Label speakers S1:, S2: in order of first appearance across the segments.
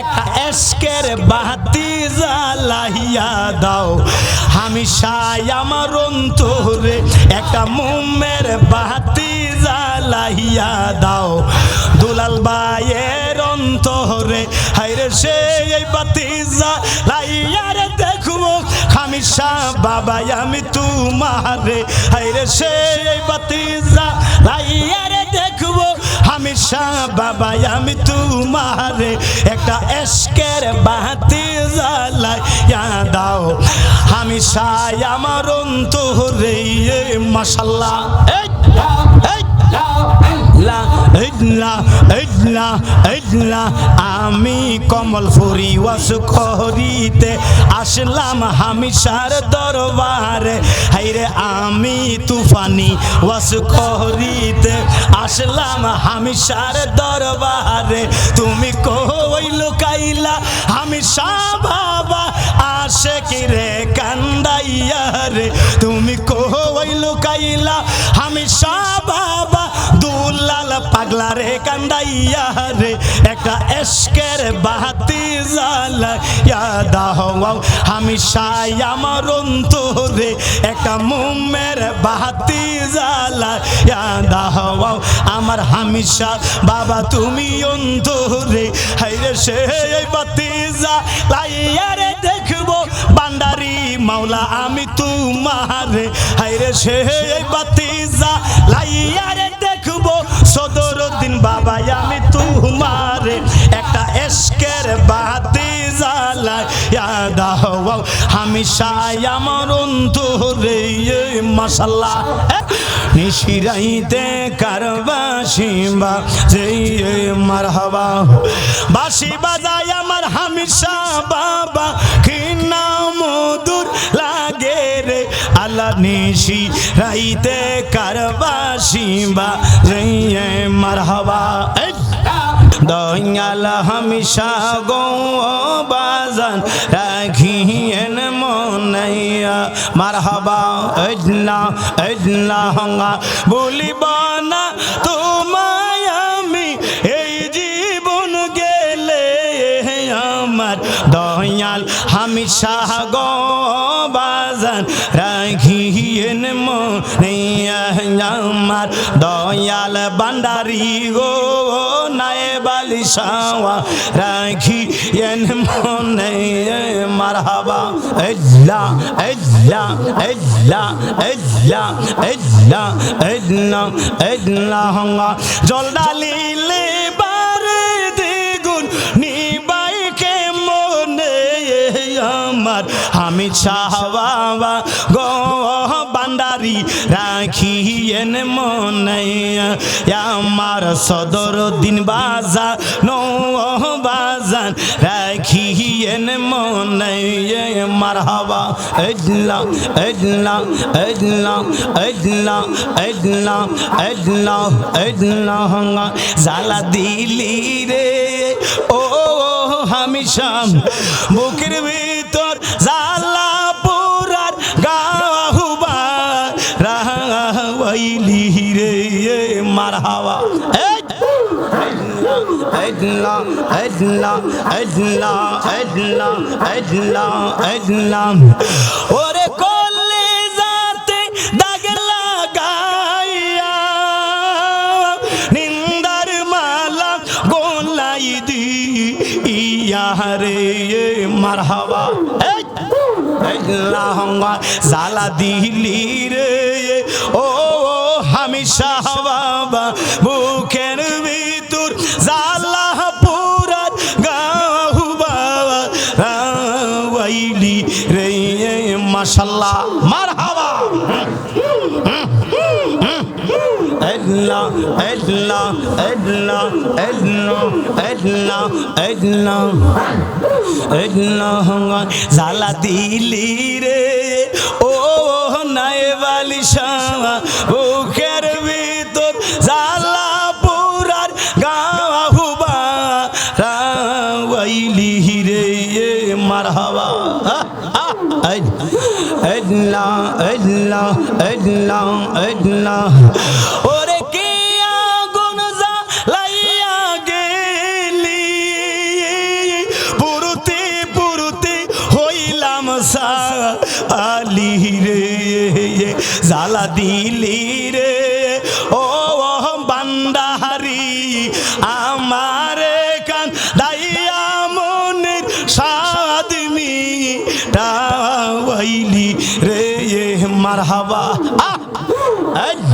S1: একটা এসকের বাতি জ্বালাইয়া দাও। হামিশাই আমার অন্তরে একটা মোমের বাতি জ্বালাইয়া দাও। দুলাল ভাইয়ের অন্তরে হাইরে সে এই বাতি জ্বালাইয়া রে দেখব। হামিশা বাবা আমি তোমারে হাইরে সে এই বাতি জ্বালাইয়া রে দেখব। হামেশা বাবা আমি তোমারে একটা এসকের বাতি জ্বালাইয়া দাও হামেশা আমার অন্তরে মাসাল্লাহ এই এই লা ইদলা ইদলা ইদলা। আমি কমল ফুরি ওয়াস করিতে আসলাম হামিশার দরবারে। হাইরে আমি তুফানি ওয়াস করিতে আসলাম হামিশার দরবারে। তুমি কই লুকাইলা হামিশা বাবা? আসে কি রে কান্দাইয়া রে। তুমি কই লুকাইলা হামিশা বাবা? দুলাল পাগলা রে কান্দাইয়া রে, একটা এসকের বাতি জ্বালাইয়া দাও হামিশা আমার অন্তরে, একটা মুমের বাতি জ্বালাইয়া দাও আমার হামিশা বাবা তুমি অন্তরে, হাইরে সে বাতি জ্বালাইয়া রে দেখব বান্দারি মাওলা আমি তোমারে, হাইরে সে বাতি জ্বালাইয়া রে দেখব সদর দিন বাবা আমি তোমারে একটা এসকের বাতি জ্বালাইয়া দাও হামিশা আমার অন্তরে মাসাল্লাহ নিশিরাইতে কারবাসি বা যেই মারহাবা। বাসি বাজায় আমার হামিশা বাবা কি নাম দূর লাগে রে আল্লাহ নিশি, রাইতে কারবাসি বা যেই মারহাবা। দয়াল হামিশা গো বাজান, রাখিয়েন মনাইয়া মারহাবা। এজলা এজলা হঙ্গা, বলিব না তোমায় আমি, এই জীবন গেলে আমার। দয়াল হামিশা আমার দয়াল বান্ডারি গো নায়ে বালিশাওয়া রাখি এন মনে মারহাবা। এজলা এজলা এজলা এজলা এজলা এজলা এজলা হঙ্গা। জল ডালিলে বারে দ্বিগুণ নিবাই কে মনে আমার? আমি চাহবা গো বান্দারি রাখি এন মনে আমার সদর দিন বাজা নো বাজান রাখি এন মনে মারহাবা এজলা এজলা এজলা এজলা এজলা এজলা এজলা হঙ্গা জালা দিলি রে, ও হামিশাম বুকের ভিতর জালা মারহাবা এই এজলা এজলা এজলা এজলা এজলা এজলা ওরে কলে যাতে দাগ লাগাইয়া, নিন্দার মালা গোলাই দি ইয়া রে মারহাবা। জালা দিলি বাবা, বুকের ভিতর জালা পুরাত গাহু বাবা রাইলি রে, মাশাল্লাহ, মারহাবা। এদলা এদলা এদলা এদলা এদলা এদলা এদলা হঙ্গা জালা দিলি রে, ও নায়ে বালিশা বুকের আল্লাহ আল্লাহ আল্লাহ আল্লাহ ওরে কি আগুন লাইয়া গেলি? পুরুতে পুরুতে হইলাম সা আলি রে। জ্বালা দিলি।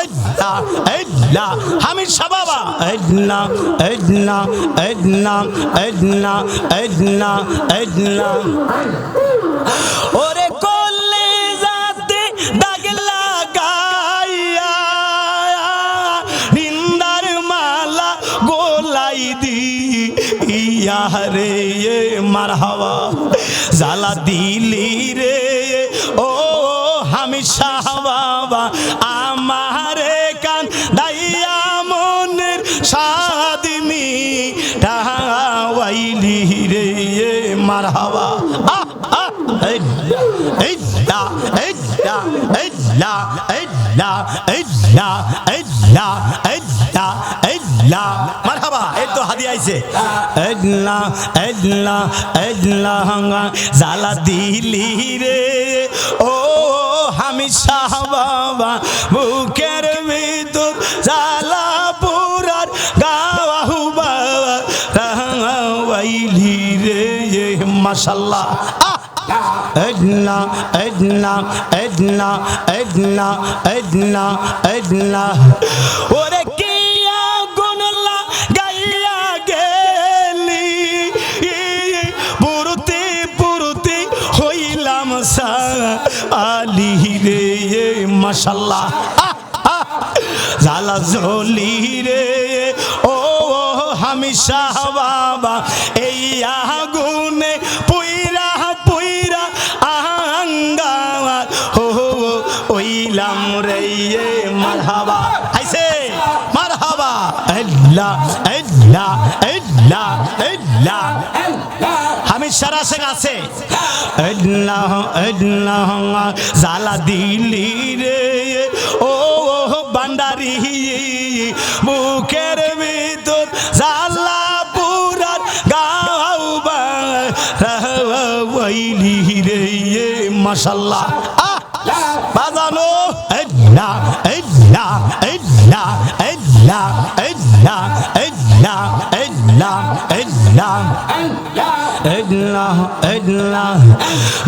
S1: আল্লাহ আল্লাহ হামেশা বাবা। আল্লাহ আল্লাহ আল্লাহ আল্লাহ আল্লাহ আল্লাহ ওরে কল্লে যাতে দাগ লাগাইয়া নিন্দার মালা গোলাই দি ইয়া রে মারহাবা। জালা দিলি জালা দিলি রে। ও হামেশা বাবা বুকের ভিতর জালা পুরার গাওয়া হুবা রাহাইলি রে। মাশাল্লাহ। ادنا ادنا ادنا ادنا ادنا ادنا ওরে কি আগুন লাগাইয়া গেলি? পুরতে পুরতে হইলাম সা আলি রে মাশাল্লাহ। জালা জলি রে ও, হামিশা বাবা। আল্লাহ আল্লাহ আল্লাহ আল্লাহ হামেশা রাসে আছে। আল্লাহ আল্লাহ জালা দিলি রে। ও বান্ডারি মুখের ভিতর জালা পুরার গাওবা রাইলি রে, মাশাল্লাহ। বাজানো। আল্লাহ আল্লাহ আল্লাহ আল্লাহ আল্লাহ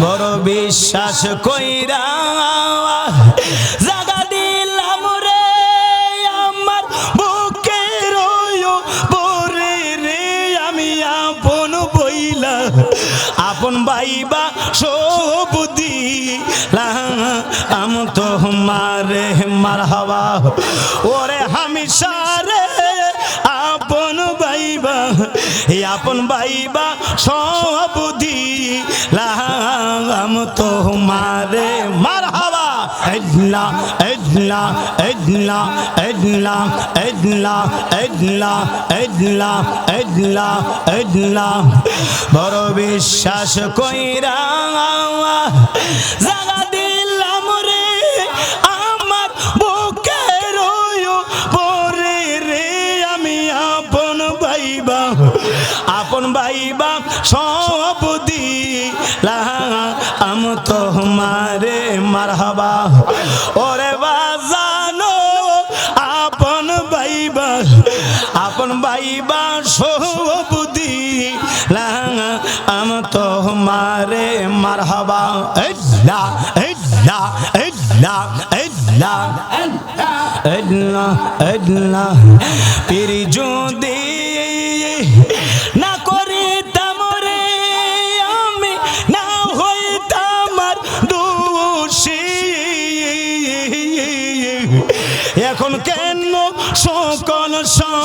S1: বড় বিশ্বাস কইরা জাগা দিলাম রে, আমার বুকে রয়ো পরে রে, আমি আপন বইলা, আপন বাইবা সবুদি আম তো মারে মার হওয়া ওরে হামেশা এই আপন বাইবা সবুদি লাম তো মারে মার হওয়া এদলা এদলা এদলা এদলা এদলা এদলা এদলা এদলা এদলা। বড় বিশ্বাস কইরা জাগা আম তো হমারে মারহাবা ওরে বাজানো, আপন বাইবা আপন বাইবা সহবুদি লাহা আম তো হমারে মারহাবা আল্লাহ আল্লাহ আল্লাহ আল্লাহ আল্লাহ আল্লাহ পীর যদি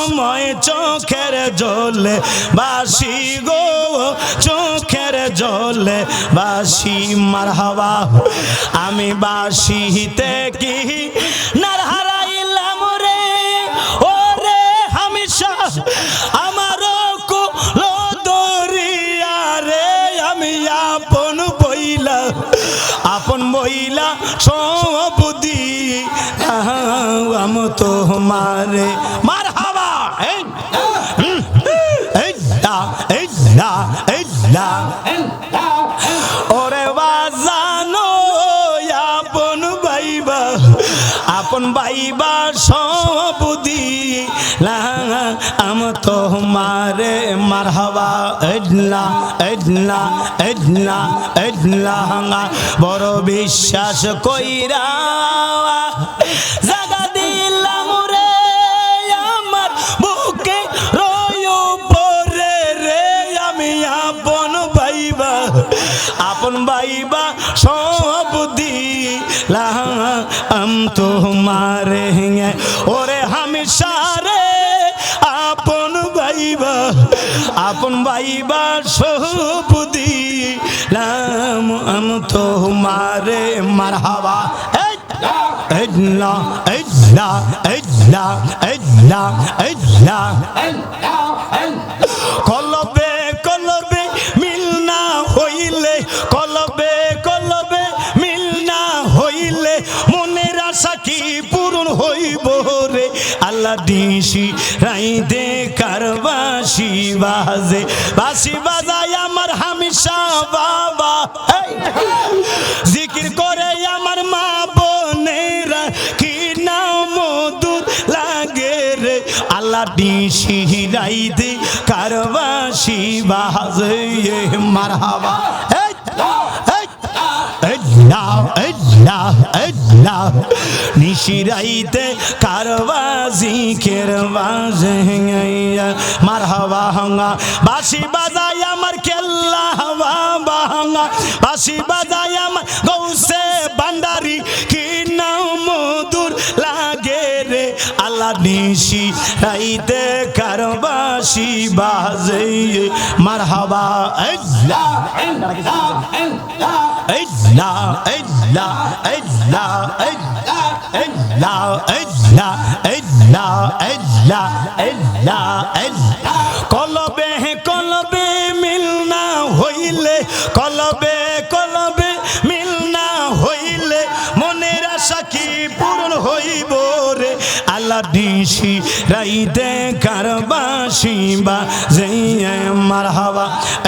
S1: সময় চোখের জলে, বাসি গো, চোখের জলে, বাসি মার হাওয়া আমি বাসিতে কি নার হারাইলাম রে? ও রে হামেশা আমার দরিয়া রে, আমি আপন বইলা আপন বইলা সব দি আম তোমারে এডনা এডনা এডনা এডনা বড় বিশ্বাস কইরা তোমারে মারহাবা। কলবে কলবে মিল না হইলে, কলবে কলবে মিল না হইলে, মনের আশা কি পূরণ হইব রে? দিশি রাইতে কারবাসি বাজে। বাসি বাজায় আমার হামেশা বাবা আলাটি শিহিরাইতে কারবাসি বাহাজ মারহাবা। নিশিরাইতে কারবাজি কেরবাজে মার হাওয়া হাঙ্গা। বাসি বাজায় আমার কেল্লা হাওয়া বাহাঙ্গা। বাসি বাজায় আমার আল্লাহ নিশি রাইতে কারবাসি বাজে মারহাবা আল্লাহ এল্লা এল্লা এল্লা এল্লা এল্লা এল্লা এল্লা এল্লা এল্লা এল্লা কলবে কলবে মিল না হইলে কলবে দিশি রাইতে কারবাসি বা যে মারহাবা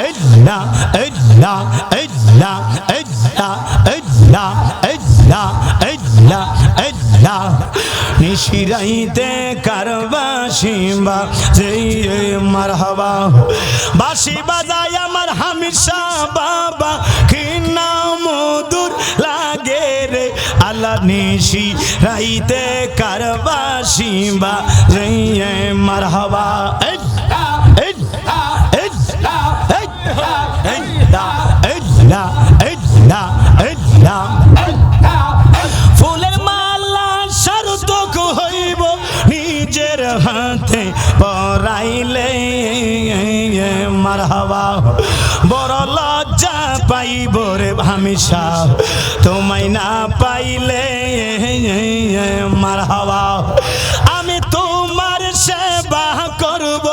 S1: এল্লা এল্লা এল্লা এল্লা এল্লা এল্লা এল্লা এল্লা নিশিরাইতে কারবাসি বা যে মারহাবা। বাসি বাজায় আমার হামেশা বাবা কি নাম মধুর লাগে রে সারা নিশি, রাইতে কারবাসি বা রে মারহাবা। ফুলের মালা সারতক হইব নিজের হাতে, পরাইলে মারহাবা। আমি সাহ তোমায় না পাইলে মার হওয়া আমি তোমার সেবা করব,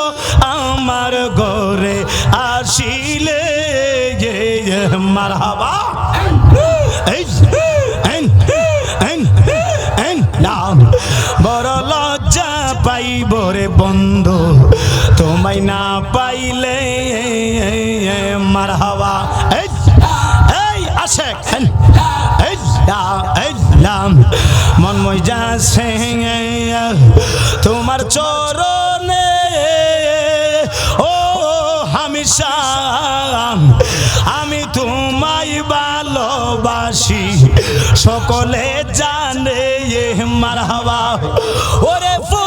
S1: আমার ঘরে আসিলে মার হওয়া বড় লজ্জা পাইব রে বন্ধু, তোমায় না পাইলে মার হাওয়া আশেক মন মজা তোমার চরণে। ও হামিশা আমি তোমায় ভালোবাসি। সকলে জানে মারহাবা। ওরে ফো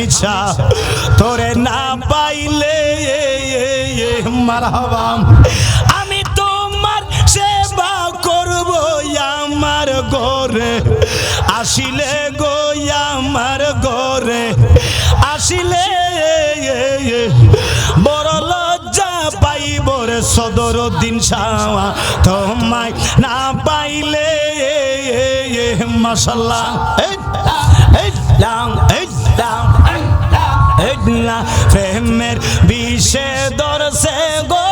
S1: রে হামিছা তোরে না পাইলে মারহাবা আমি তোমার সেবা করব আমার ঘরে। আসিলে গো আমার ঘরে। আসিলে বড় লজ্জা পাইব রে সদর দিন সাওয়া তোমায় না পাইলে মাসাল্লাহ এই দাম এই হেডলা ও বিষে দরসে গো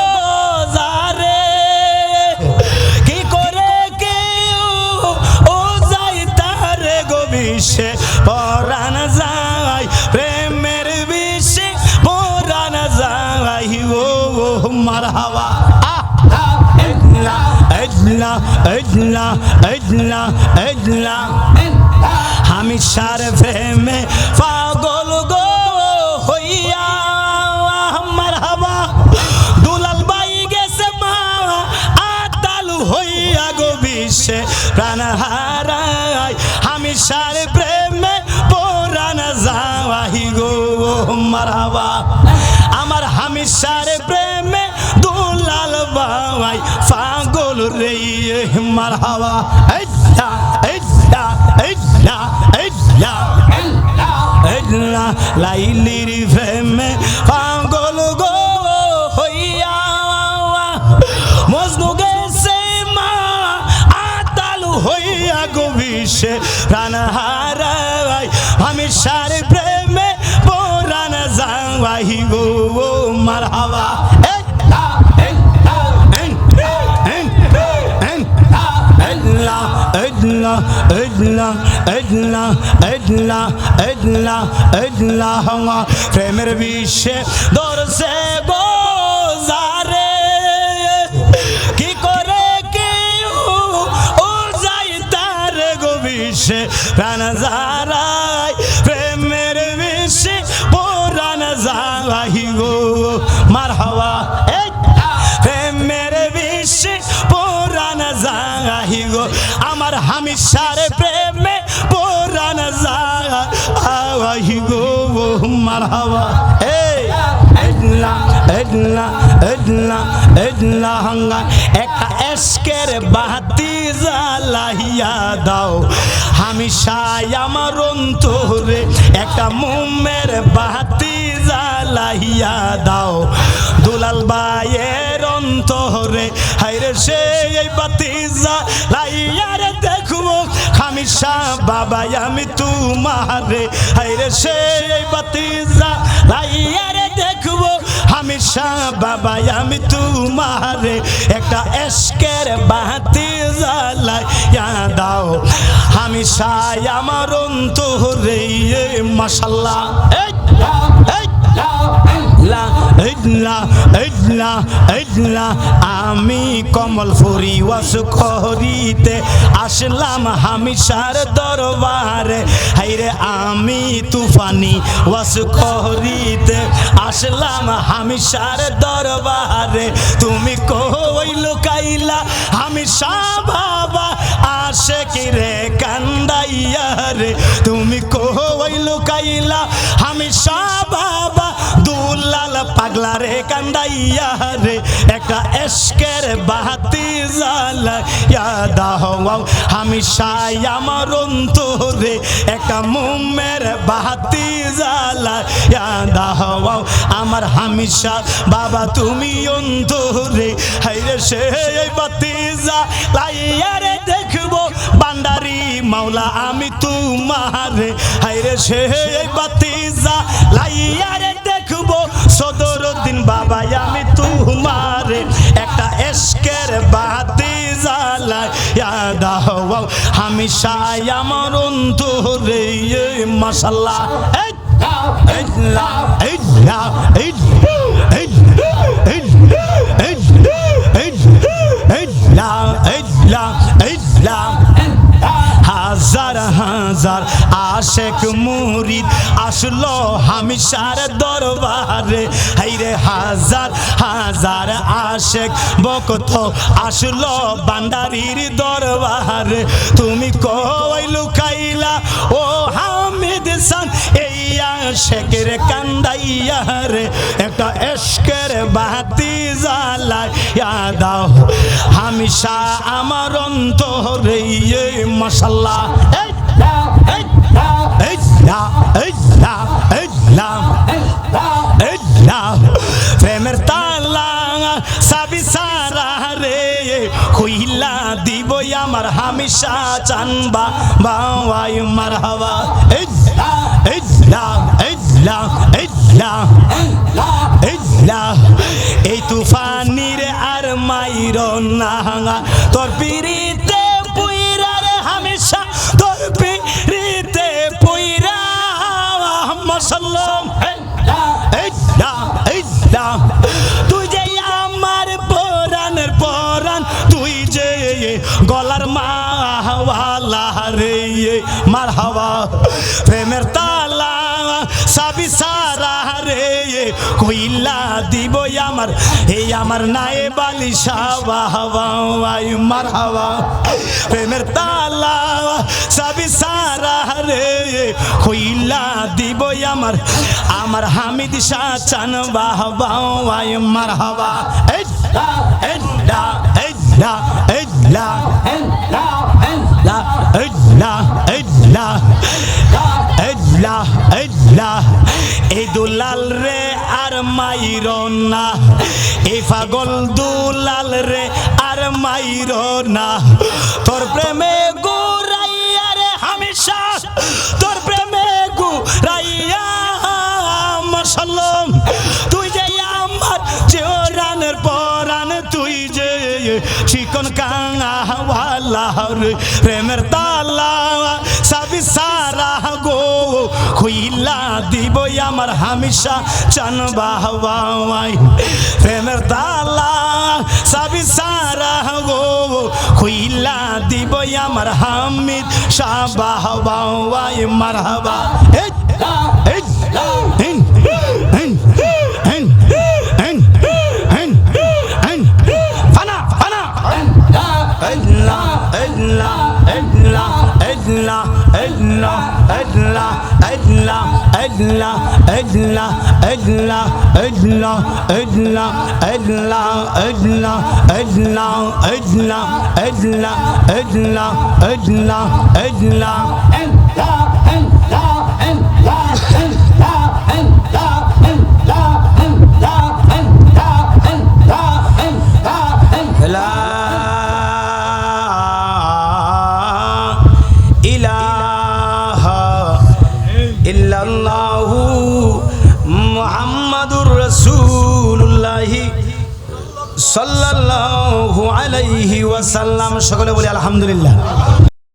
S1: বিষে? পরাণ যাই প্রেমের বিষে পরাণ যাই ও মার হাওয়া আমি সার ফেমে ফা বিশ্বে প্রাণ হারাই আমি সার প্রেমে পরাণ যাওয়াহি গো হাওয়া আমার হামিশার প্রেমে দুলাল বাবাই পাগল রে মার হাওয়া এডা এডা এডা এডা এডা লাইলির সার প্রেমে পরাণ যাওয়াই গো মার হাওয়া প্রেমের বিশ্বে দরসে গোজারে কি করে কেউ ও যাই তার গো বিশ্বে প্রাণ যারাই মার হাওয়া এডলা এডলা এডলা এডলা হাঙ্গা একটা এসকের বাতি জ্বালাইয়া দাও। হামিশাই আমার অন্তরে একটা মোমের বাতি জ্বালাইয়া দাও। দুলাল বাইয়ের অন্তরে হাইরে সে এই বাতি জ্বালাইয়া রে দেখব। হামিশা বাবা আমি তোমারে। হাইরে সে এই বাতি জ্বালাইয়া রে দেখব। হামেশা বাবা আমি তোমারে। একটা এসকের বাতি জ্বালাইয়া দাও। হামেশা আমার অন্তরে মাশাল্লাহ। এই এই লা ইদলা ইদলা ইদলা। আমি কমল ফুরি ওয়াস করিতে আসলাম হামিশার দরবারে। হাইরে আমি তুফানি ওয়াস করিতে আসলাম হামিশার দরবারে। তুমি কই লুকাইলা হামিশা বাবা? আসে কি রে কান্দাইয়া রে। তুমি কই লুকাইলা হামিশা বাবা? দুলাল পাগলা রে কান্দাইয়া রে, একটা এসকের বাতি জ্বালাইয়া দাও হামিশা আমার অন্তরে, একটা মুমের বাতি জ্বালাইয়া দাও আমার হামিশা বাবা তুমি অন্তরে, হাইরে সে বাতি জ্বালাইয়া রে দেখব বান্দারি মাওলা আমি তোমারে, হাইরে সে বাতি জ্বালাইয়া রে দেখব সদর দিন বাবা আমি তোমারে একটা এসকের বাতি জ্বালায় দাও সাই আমার অন্তরে মাসাল্লাহ এই এই এই এই আশেক মুরিদ আসলো হামিশার দরবারে। হাইরে হাজার হাজার আশেক বকত আসলো বান্দারির দরবারে। তুমি কই লুকাইলা? ও হামিদ সান, এই আশেকের কান্দাইয়া রে। একটা এশকের বাতি জ্বালাইয়া দাও। হামিশা আমার অন্তরে মশাল্লাহ। এই তুফানির আর মাইর না তোর পিড়ি মার প্রেমের তালা, সাবি সারা রে কইলা দিব আমার, এই আমার নায়ে বালিশা হাওয়া মার হাওয়া প্রেমের তালা, সাবি সারা রে কইলা দিব আমার আমার হামিদ শাহ চান বাহবা মার হাওয়া লা এই এই লা এই দুলাল রে আর মাইর না। এই পাগল দুলাল রে আর মাইর না। তোর প্রেমে গুরাইয়া রে হামেশা, তোর প্রেমে গুরাইয়া মশাল্লাম তুই যে আমার জোরানের পরান তুই যে চিকন কাঙাওয়ালা রে, প্রেমের তালা সাবি সারা গো। খুইলা দিব আমার হামেশা চান বাহবাই প্রেমের তালা সাবি সারা গো খুইলা দিব আমার হামিদ শাহ বাহবাই মারহাবা এই এই এই এই এই এই ফানা ফানা এল্লা এল্লা এল্লা এল্লা এল্লা এল্লা এল্লা এল্লা এল্লা এল্লা আলাইহি ওয়াসাল্লাম সকলে বলি আলহামদুলিল্লাহ।